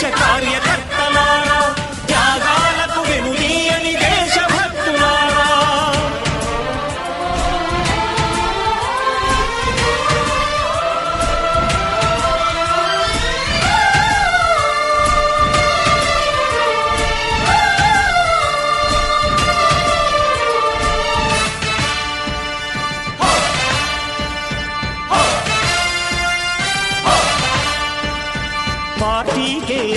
తెలుగుదేశ కార్యకర్తలారా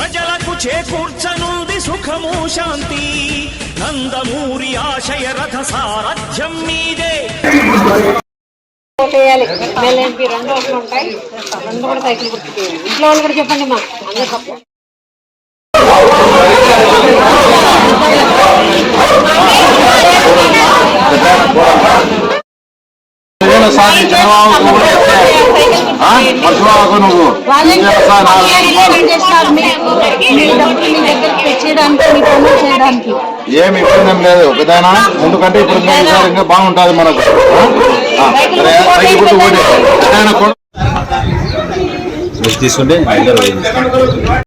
ప్రజలకు చేకూర్చనుంది సుఖము శాంతి. నందమూరి ఆశయ రథ సారథ్యం మీదే. చేయాలి. ఎమ్మెల్యే రెండు ఒకటి ఉంటాయి. రెండు కూడా సైకిల్ గుర్తు ఇంట్లో వాళ్ళు కూడా చెప్పండి మా. అందరూ ఏమి ఇబ్బంది లేదు. ఒకదైనా ఎందుకంటే ఇప్పుడు ఇంకా బాగుంటుంది మనకు తీసుకుంటే